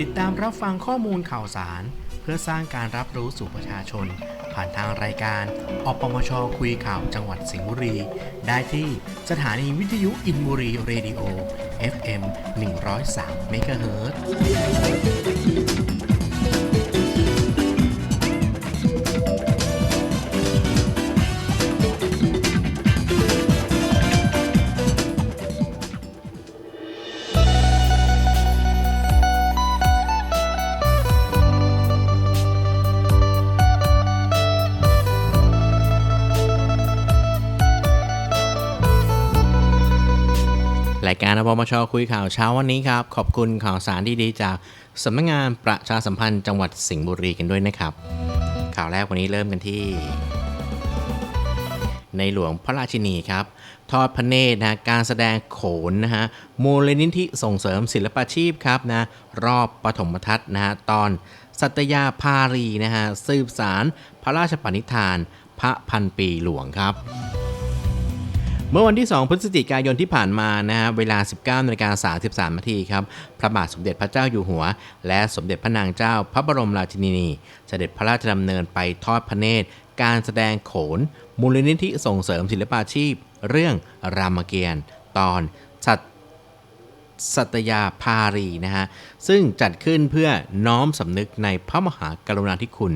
ติดตามรับฟังข้อมูลข่าวสาร เพื่อสร้างการรับรู้สู่ประชาชน ผ่านทางรายการอปมชคุยข่าวจังหวัดสิงห์บุรี ได้ที่สถานีวิทยุอินบุรีเรดิโอ FM 103 MHz รา การอปมชคุยข่าวเช้าวันนี้ครับ ขอบคุณข่าวสารดีๆจากสำนักงานประชาสัมพันธ์จังหวัดสิงห์บุรีกันด้วยนะครับ ข่าวแรกวันนี้เริ่มกันที่ ในหลวงพระราชินีครับ ทอดพระเนตรนะการแสดงโขนนะฮะมูลนิธิส่งเสริมศิลปาชีพครับนะรอบปฐมทัศน์นะฮะตอนสัตยาภารีนะฮะสืบสารพระราชปณิธาน พระพันปีหลวงครับ เมื่อวันที่ 2 พฤศจิกายนที่ผ่านมานะฮะเวลา 19นาฬิกา33นาทีครับ พระบาทสมเด็จพระเจ้าอยู่หัว และสมเด็จพระนางเจ้าพระบรมราชินีนีเสด็จพระราชดำเนินไปทอดพระเนตร การแสดงโขน มูลนิธิส่งเสริมศิลปาชีพ เรื่องรามเกียรติ์ตอนสัตสัตยาภารีนะฮะ ซึ่งจัดขึ้นเพื่อน้อมสำนึกในพระมหากรุณาธิคุณ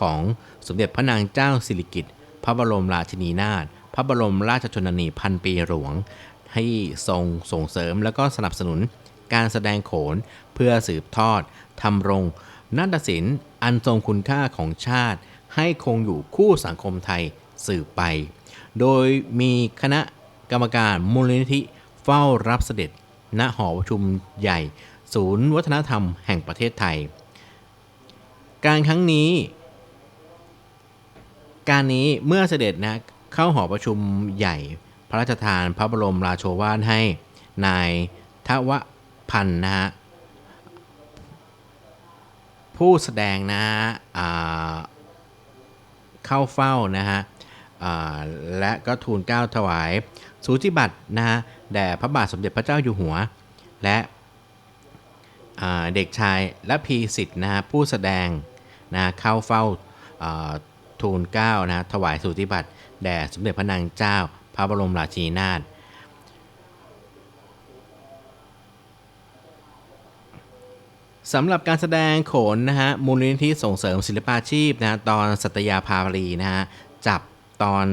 ของสมเด็จพระนางเจ้าสิริกิติ์พระบรมราชินีนาถ พระบรมราชชนนีพันปีหลวง ให้ทรงส่งเสริมและก็สนับสนุนการแสดงโขนเพื่อสืบทอดทำรงนาฏศิลป์อันทรงคุณค่าของชาติ ให้คงอยู่คู่สังคมไทยสืบไป โดยมีคณะกรรมการมูลนิธิเฝ้ารับเสด็จ ณ หอประชุมใหญ่ ศูนย์วัฒนธรรมแห่งประเทศไทย การครั้งนี้ การนี้เมื่อเสด็จนะ เข้าหอประชุมใหญ่พระราชทานพระบรมราโชวาทให้นายทวพันธ์นะฮะผู้แสดงนะฮะเข้าเฝ้านะฮะและก็ทูลเกล้าถวาย สูติบัตรนะฮะแด่พระบาทสมเด็จพระเจ้าอยู่หัว และเด็กชายและพีสิทธิ์นะฮะผู้แสดงนะเข้าเฝ้าทูลเกล้านะถวายสูติบัตร แด่สมเด็จพระนางเจ้า พระบรมราชินีนาถสำหรับการแสดงโขนนะฮะมูลนิธิส่งเสริมศิลปาชีพนะฮะตอนสัตยาภารีนะฮะจับตอน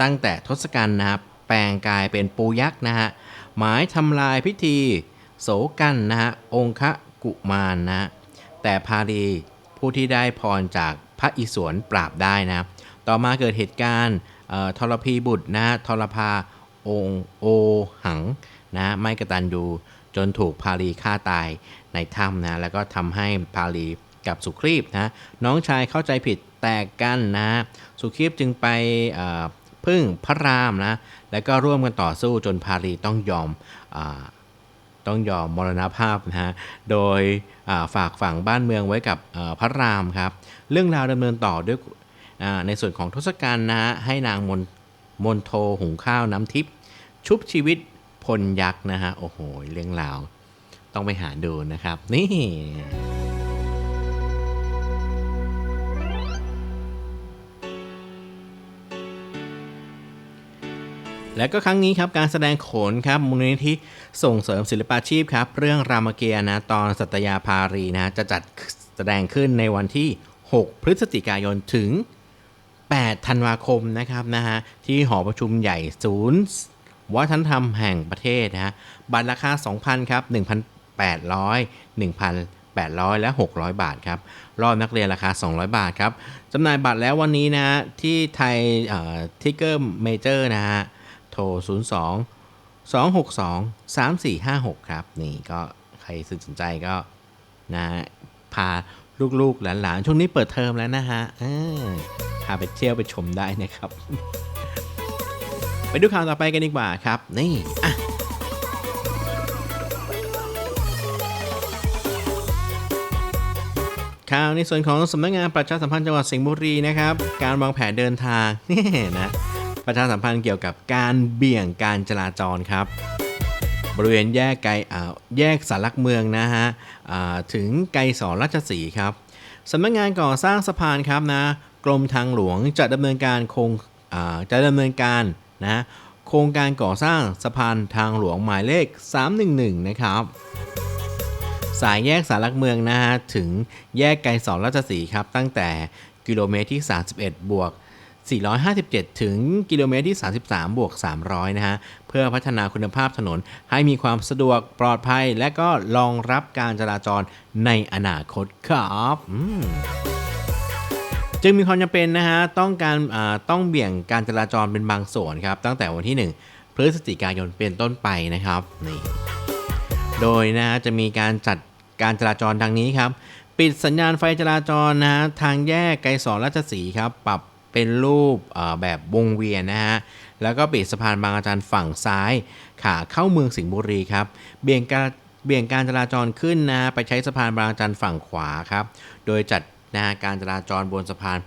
ตั้งแต่ทศกัณฐ์นะครับแปลงกายเป็นปูยักษ์นะฮะหมายทำลายพิธี โสกันนะฮะองคะกุมารนะฮะแต่พาลีผู้ที่ได้พรจากพระอิศวรปราบได้นะครับ ต่อมาเกิดเหตุการณ์ทรพีบุตรนะฮะทรพาองโอหังนะไม่กระตันยูจนถูกพาลีฆ่าตายในถ้ำนะแล้วก็ทำให้พาลีกับสุครีพนะน้องชายเข้าใจผิดแตกกันนะสุครีพจึงไปพึ่งพระรามนะแล้วก็ร่วมกันต่อสู้จนพาลีต้องยอมอต้องยอมมรณภาพนะฮะโดยฝากฝังบ้านเมืองไว้กับพระรามครับ เรื่องราวดำเนินต่อด้วย ในส่วนของทศกัณฐ์นะฮะให้นางมนมนโทหุงข้าวน้ำทิพย์ชุบชีวิตพลยักษ์นะฮะโอ้โหเรื่องราว ต้องไปหาดูนะครับ นี่และก็ครั้งนี้ครับการแสดงโขนครับมูลนิธิส่งเสริมศิลปาชีพครับ เรื่องรามเกียรติ์นะตอนสัตยาภารีนะจะจัดแสดงขึ้นในวันที่ 6 พฤศจิกายนถึง 8 ธันวาคมนะครับนะฮะที่หอประชุมใหญ่ศูนย์วัฒนธรรมแห่งประเทศนะฮะบัตรราคา 2,000 ครับ 1,800 1,800 และ 600 บาทครับ รอบนักเรียนราคา 200 บาทครับจำหน่ายบัตรแล้ววันนี้นะที่ไทยทิกเกอร์เมเจอร์นะฮะ โทร 02 262 3456 ครับ นี่ก็ใครสนใจก็นะพา ลูกๆ หลานๆ ช่วงนี้เปิดเทอมแล้วนะฮะพาไปเที่ยวไปชมได้นะครับ ไปดูข่าวต่อไปกันดีกว่าครับ นี่อะข่าวในส่วนของสำนักงานประชาสัมพันธ์จังหวัดสิงห์บุรีนะครับ การวางแผนเดินทางนี่นะประชาสัมพันธ์เกี่ยวกับการเบี่ยงการจราจรครับ บริเวณแยกไกลอ่าแยกสารลักเมืองนะฮะถึงไกลสอนราชสีครับสำนักงานก่อสร้างสะพานครับนะกรมทางหลวงจะดำเนินการโครงจะดำเนินการนะโครงการก่อสร้างสะพานทางหลวงหมายเลข 311 นะครับ สายแยกสารลักเมืองนะฮะถึงแยกไกลสอนราชสีครับตั้งแต่กิโลเมตรที่ 31 บวก 457 ถึงกิโลเมตรที่ 33 บวก 300 นะฮะ เพื่อพัฒนาคุณภาพถนนให้มีความสะดวกปลอดภัย และก็รองรับการจราจรในอนาคตครับจึงมีความจำเป็นนะฮะ ต้องการต้องเบี่ยงการจราจรเป็นบางส่วนครับ ตั้งแต่วันที่ 1 พฤศจิกายนเป็นต้นไปนะครับนี่โดยนะฮะจะมีการจัดการจราจรดังนี้ครับ ปิดสัญญาณไฟจราจรนะฮะทางแยกไกรสอนราชสีครับ ปรับ เป็นรูปแบบวงเวียนนะฮะ แล้วก็ปิดสะพานบางอาจารย์ฝั่งซ้ายขาเข้าเมืองสิงห์บุรีครับ เบี่ยงการเบี่ยงการจราจรขึ้นนะไปใช้สะพานบางอาจารย์ฝั่งขวาครับ โดยจัดนะฮะการจราจรบนสะพาน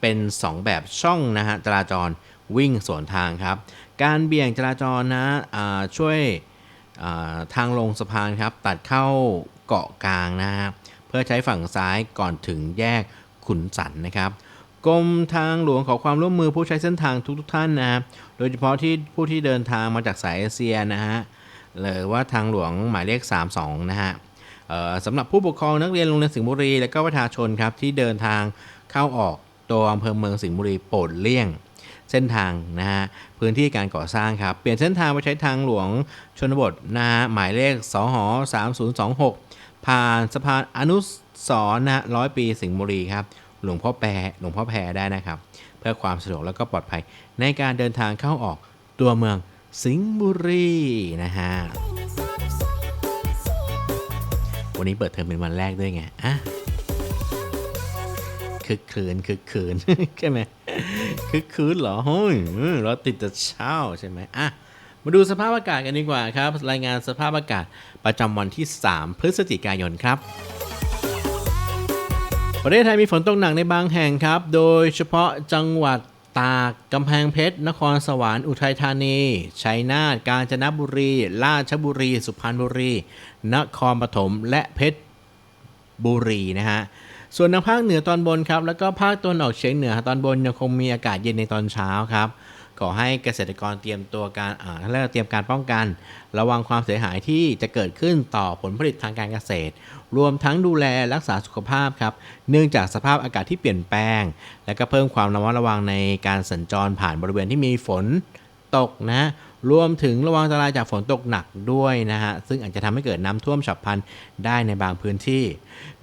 เป็น 2 แบบช่องนะฮะจราจรวิ่งสวนทางครับ การเบี่ยงจราจรนะช่วยทางลงสะพานครับตัดเข้าเกาะกลางนะฮะเพื่อใช้ฝั่งซ้ายก่อนถึงแยกขุนสันนะครับ กรมทางหลวงขอความร่วมมือผู้ใช้เส้นทางทุกๆท่านนะครับโดยเฉพาะที่ผู้ที่เดินทางมาจากสายเอเชียนะฮะหรือว่าทางหลวงหมายเลข 32 นะฮะเอ่อสำหรับผู้ปกครองนักเรียนโรงเรียนสิงห์บุรี และก็ประชาชนครับที่เดินทางเข้าออกตัวอำเภอเมืองสิงห์บุรีโปรดเลี่ยงเส้นทางนะฮะพื้นที่การก่อสร้างครับเปลี่ยนเส้นทางไปใช้ทางหลวงชนบทนะฮะหมายเลขสห3026 ผ่านสะพานอนุสรณ์นะร้อยปีสิงห์บุรีครับ หลวงพ่อแปรหลวงพ่อแพรได้นะครับ เพื่อความสะดวกและก็ปลอดภัย ในการเดินทางเข้าออกตัวเมืองสิงห์บุรีนะฮะวันนี้เปิดเทอมเป็นวันแรกด้วยไงอะคึกคืนคึกคืนใช่ไหมคึกคืนเหรอเฮ้ยเราติดแต่เช้าใช่ไหมอะมาดูสภาพอากาศกันดีกว่าครับ รายงานสภาพอากาศประจำวันที่ 3 พฤศจิกายนครับ ประเทศไทยมีฝนตกหนักในบางแห่งครับ โดยเฉพาะจังหวัดตากกำแพงเพชร นครสวรรค์ อุทัยธานี ชัยนาท กาญจนบุรี ราชบุรี สุพรรณบุรี นครปฐม และเพชรบุรีนะฮะ ส่วนทางภาคเหนือตอนบนครับ แล้วก็ภาคตะวันออกเฉียงเหนือตอนบนยังคงมีอากาศเย็นในตอนเช้าครับ ขอให้เกษตรกรเตรียมตัวการอ่าและเตรียมการป้องกัน ระวังความเสียหายที่จะเกิดขึ้นต่อผลผลิตทางการเกษตร รวมทั้งดูแลรักษาสุขภาพครับ เนื่องจากสภาพอากาศที่เปลี่ยนแปลง และก็เพิ่มความระมัดระวังในการสัญจรผ่านบริเวณที่มีฝนตกนะรวมถึงระวังอันตรายจากฝนตกหนักด้วยนะฮะ ซึ่งอาจจะทำให้เกิดน้ำท่วมฉับพลันได้ในบางพื้นที่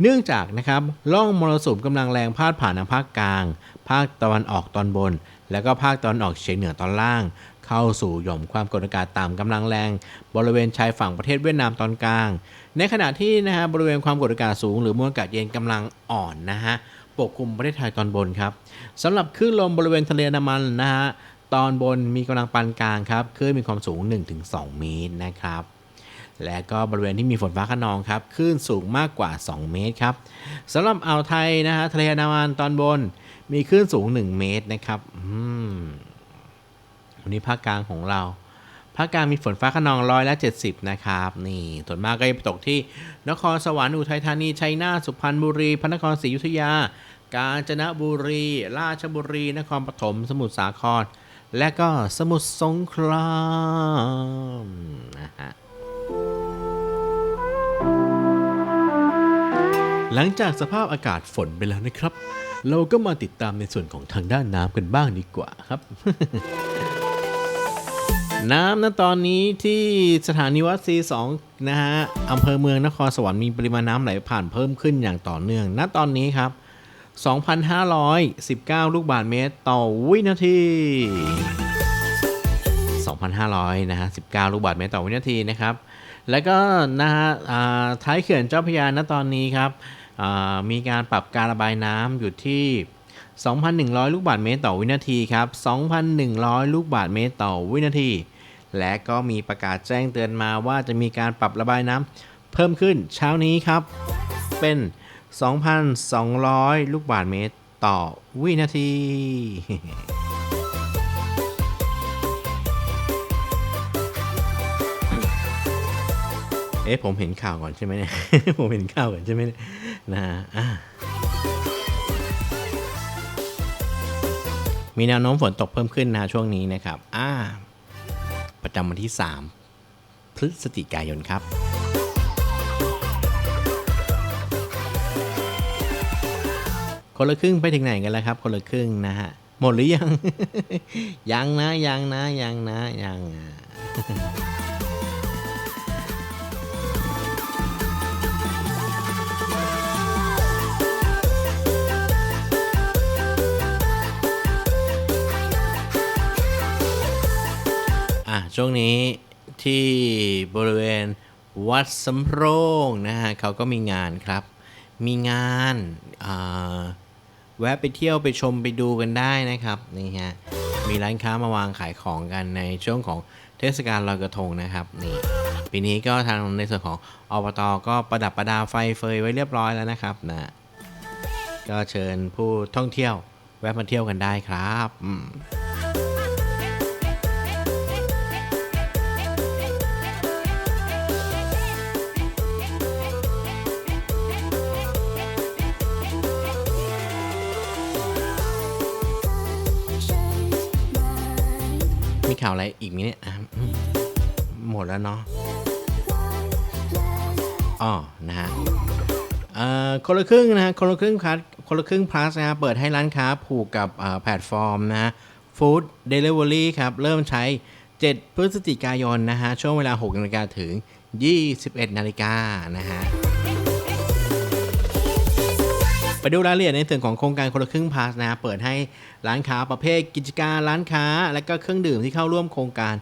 เนื่องจากนะครับร่องมรสุมกำลังแรงพาดผ่านทางภาคกลาง ภาคตะวันออกตอนบน แล้วก็ภาคตะวันออกเฉียงเหนือตอนล่าง เข้าสู่หย่อมความกดอากาศต่ำกำลังแรง บริเวณชายฝั่งประเทศเวียดนามตอนกลาง ในขณะที่นะฮะบริเวณความกดอากาศสูง หรือมวลอากาศเย็นกำลังอ่อนนะฮะปกคลุมประเทศไทยตอนบนครับสำหรับคลื่นลมบริเวณทะเลอันดามันนะฮะตอนบนมีกำลังปานกลางครับคลื่นมีความสูง 1-2 เมตรนะครับและก็บริเวณที่มีฝนฟ้าขนองครับคลื่นสูงมากกว่า 2 เมตรครับสำหรับอ่าวไทยนะฮะทะเลอันดามันตอนบน มีคลื่นสูง 1 เมตรนะครับอืมวันนี้ภาคกลางของเรา ภาคกลางมีฝนฟ้าขนองร้อยละ70 นะครับ นี่ส่วนมากก็จะตกที่ นครสวรรค์อุทัยธานี ชัยนาท สุพรรณบุรี พระนครศรีอยุธยา กาญจนบุรี ราชบุรี นครปฐม สมุทรสาคร และก็สมุทรสงครามนะฮะหลังจากสภาพอากาศฝนไปแล้วนะครับ เราก็มาติดตามในส่วนของทางด้านน้ำกันบ้างดีกว่าครับ น้ำนะตอนนี้ที่สถานีวัดซีสองนะฮะอำเภอเมืองนครสวรรค์มีปริมาณน้ำไหลผ่านเพิ่มขึ้นอย่างต่อเนื่อง ณตอนนี้ครับ 2,519 ลูกบาศก์เมตรต่อวินาที 2,500นะฮะ19 ลูกบาศก์เมตรต่อวินาทีนะครับ แล้วก็นะฮะท้ายเขื่อนเจ้าพระยาณตอนนี้ครับ มีการปรับการระบายน้ำอยู่ที่ 2,100 ลูกบาศก์เมตรต่อวินาทีครับ 2,100 ลูกบาศก์เมตรต่อวินาที และก็มีประกาศแจ้งเตือนมาว่าจะมีการปรับระบายน้ำเพิ่มขึ้นเช้านี้ครับ เป็น 2,200 ลูกบาศก์เมตรต่อวินาทีเอ๊ะผมเห็นข่าวก่อนใช่ไหมเนี่ย ผมเห็นข่าวก่อนใช่ไหมเนี่ย นะฮะอะมีแนวโน้มฝนตกเพิ่มขึ้นนะช่วงนี้นะครับ อ่า ประจำวันที่ 3 พฤศจิกายนครับ คนละครึ่งไปถึงไหนกันแล้วครับ คนละครึ่งนะฮะ หมดหรือยัง ยังนะ ยังนะ ยังนะ ยัง ช่วงนี้ที่บริเวณวัดสำโรงนะฮะเขาก็มีงานครับ มีงานแวะไปเที่ยวไปชมไปดูกันได้นะครับนี่ฮะมีร้านค้ามาวางขายของกันในช่วงของเทศกาลลอยกระทงนะครับนี่ปีนี้ก็ทางในส่วนของอบตก็ประดับประดาไฟเฟยไว้เรียบร้อยแล้วนะครับนะก็เชิญผู้ท่องเที่ยวแวะมาเที่ยวกันได้ครับ มีข่าวอะไรอีกไหมเนี่ยหมดแล้วเนาะอ๋อนะฮะเอ่อคนละครึ่งนะฮะคนละครึ่งพลัสคนละครึ่งพลัสนะฮะเปิดให้ร้านค้าผูกกับแพลตฟอร์มนะฮะฟู้ดเดลิเวอรี่ครับ เริ่มใช้ 7 พฤศจิกายนนะฮะ ช่วงเวลา 6นาฬิกาถึง 21นาฬิกานะฮะ ไปดูรายละเอียดในส่วนของโครงการคนละครึ่งพาสนะเปิดให้ร้านค้าประเภทกิจการร้านค้า และก็เครื่องดื่มที่เข้าร่วมโครงการ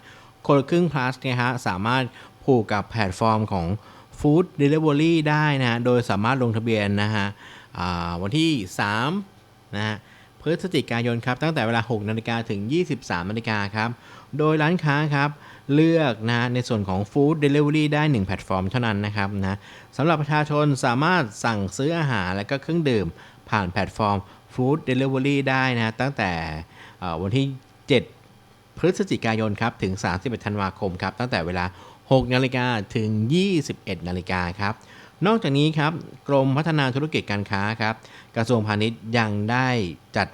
คนละครึ่งพาสนี่ยฮะสามารถผูกกับแพลตฟอร์มของ Food Delivery ได้นะฮะโดยสามารถลงทะเบียนนะฮะวันที่3นะฮะพฤศจิกายนครับตั้งแต่เวลา 6นาฬิกาถึง 23นาฬิกาครับโดยร้านค้าครับ เลือกนะในส่วนของ Food Delivery ได้ 1 แพลตฟอร์มเท่านั้นนะครับนะสำหรับประชาชนสามารถสั่งซื้ออาหารและก็เครื่องดื่ม ผ่านแพลตฟอร์ม Food Delivery ได้นะตั้งแต่วันที่ 7 พฤศจิกายนครับถึง 31 ธันวาคมครับตั้งแต่เวลา 6 นาฬิกาถึง 21 นาฬิกาครับนอกจากนี้ครับกรมพัฒนาธุรกิจการค้าครับกระทรวงพาณิชย์ยังได้จัด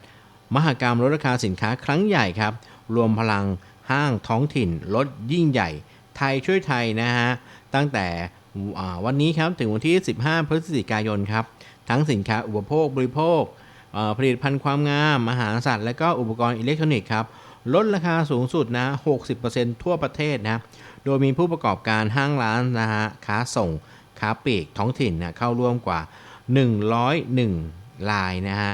มหกรรมลดราคาสินค้าครั้งใหญ่ครับ รวมพลัง ห้างท้องถิ่นลดยิ่งใหญ่ ไทยช่วยไทยนะฮะ ตั้งแต่วันนี้ครับถึงวันที่ 15 พฤศจิกายนครับ ทั้งสินค้าอุปโภคบริโภค ผลิตภัณฑ์ความงาม อาหารสัตว์ และก็อุปกรณ์อิเล็กทรอนิกส์ครับ ลดราคาสูงสุดนะ 60%ทั่วประเทศนะ โดยมีผู้ประกอบการห้างร้านนะฮะ ค้าส่ง ค้าปลีก ท้องถิ่นนะเข้าร่วมกว่า 101 ลายนะฮะ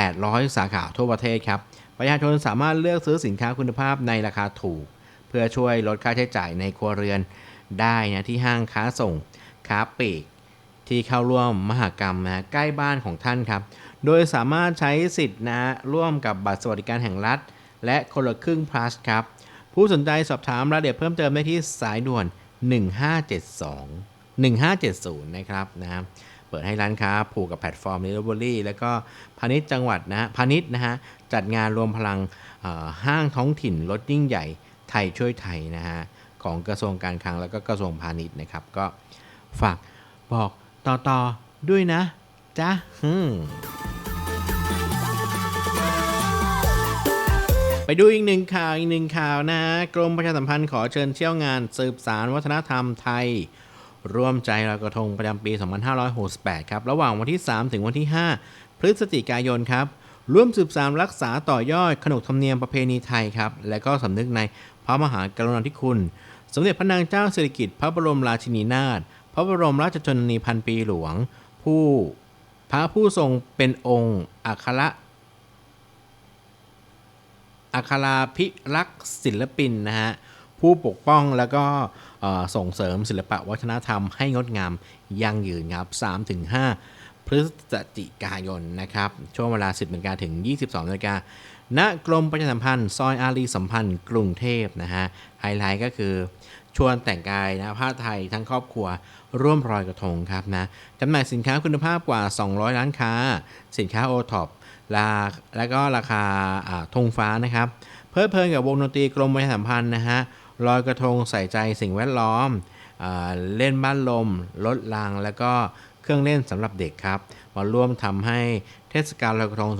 800 สาขาทั่วประเทศครับ ประชาชนสามารถเลือกซื้อสินค้าคุณภาพในราคาถูก เพื่อช่วยลดค่าใช้จ่ายในครัวเรือนได้นะที่ห้างค้าส่งค้าปลีกที่เข้าร่วมมหกรรมนะใกล้บ้านของท่านครับ โดยสามารถใช้สิทธิ์นะร่วมกับบัตรสวัสดิการแห่งรัฐ และคนละครึ่ง plus ครับ ผู้สนใจสอบถามรายละเอียดเพิ่มเติมได้ที่สายด่วน 1572 1570 นะครับนะครับ เปิดให้ร้านค้าผูกกับแพลตฟอร์ม Delivery แล้วก็พาณิชย์จังหวัดนะฮะพาณิชย์นะฮะจัดงานรวมพลังห้างท้องถิ่นลดยิ่งใหญ่ไทยช่วยไทยนะฮะของกระทรวงการคลังแล้วก็กระทรวงพาณิชย์นะครับ ก็ฝากบอกต่อๆด้วยนะจ๊ะไปดูอีกหนึ่งข่าวอีกหนึ่งข่าวนะฮะกรมประชาสัมพันธ์ขอเชิญเที่ยวงานสืบสารวัฒนธรรมไทย ร่วมใจลอยกระทงประจำปี 2568 ครับ ระหว่างวันที่ 3 ถึงวันที่ 5 พฤศจิกายนครับ ร่วมสืบสารรักษาต่อยอดขนบธรรมเนียมประเพณีไทยครับ และก็สำนึกในพระมหากรุณาธิคุณ สมเด็จพระนางเจ้าสิริกิติ์พระบรมราชินีนาถ พระบรมราชชนนีพันปีหลวง ผู้พระผู้ทรงเป็นองค์อัครอัคราพิรักษ์ศิลปินนะฮะ ผู้ปกป้องแล้วก็ส่งเสริมศิลปะวัฒนธรรมให้งดงามยั่งยืนครับ 3-5 พฤศจิกายนนะครับ ช่วงเวลา 10นาฬิกาถึง 22นาฬิกาณกรมประชาสัมพันธ์ ซอยอารีสัมพันธ์ กรุงเทพนะฮะ ไฮไลท์ก็คือชวนแต่งกายนะผ้าไทยทั้งครอบครัว ร่วมรอยกระทงครับนะจำหน่ายสินค้าคุณภาพกว่า 200ล้านค้า สินค้าโอท็อปลาและก็ราคาอ่าธงฟ้านะครับ เพลิดเพลินกับวงดนตรีกรมประชาสัมพันธ์นะฮะ ลอยกระทงใส่ใจสิ่งแวดล้อมอ่าเล่นบ้านลมรถราง แล้วก็เครื่องเล่นสำหรับเด็กครับมาร่วมทำให้เทศกาลลอยกระทง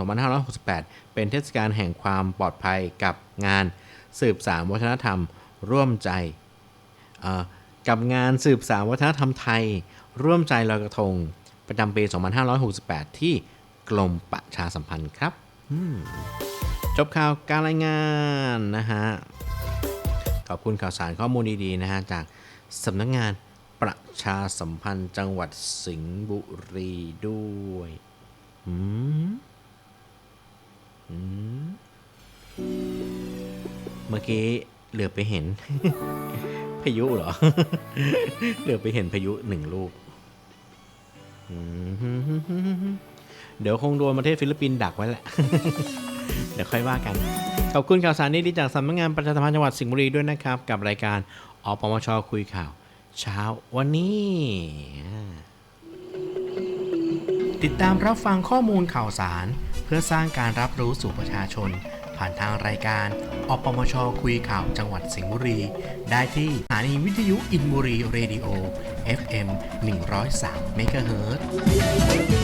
2568 เป็นเทศกาลแห่งความปลอดภัยกับงานสืบสานวัฒนธรรมร่วมใจกับงานสืบสานวัฒนธรรมไทย ร่วมใจลอยกระทง ประจำปี 2568 ที่กรมประชาสัมพันธ์ครับจบข่าวการรายงานนะฮะ ขอบคุณข่าวสารข้อมูลดีๆนะฮะจากสำนักงานประชาสัมพันธ์จังหวัดสิงห์บุรีด้วยอืมอืมเมื่อกี้เหลือไปเห็น พายุเหรอ เหลือไปเห็นพายุหนึ่งลูก เดี๋ยวคงโดนประเทศฟิลิปปินส์ดักไว้แหละ เดี๋ยวค่อยว่ากัน ขอบคุณข่าวสารนี้ดีจากสำนักงานประชาสัมพันธ์จังหวัดสิงห์บุรีด้วยนะครับ กับรายการอปมชคุยข่าว เช้าวันนี้ ติดตามรับฟังข้อมูลข่าวสาร เพื่อสร้างการรับรู้สู่ประชาชน ผ่านทางรายการอปมชคุยข่าวจังหวัดสิงห์บุรี ได้ที่สถานีวิทยุอินบุรีเรดิโอ FM 103เมกะเฮิร์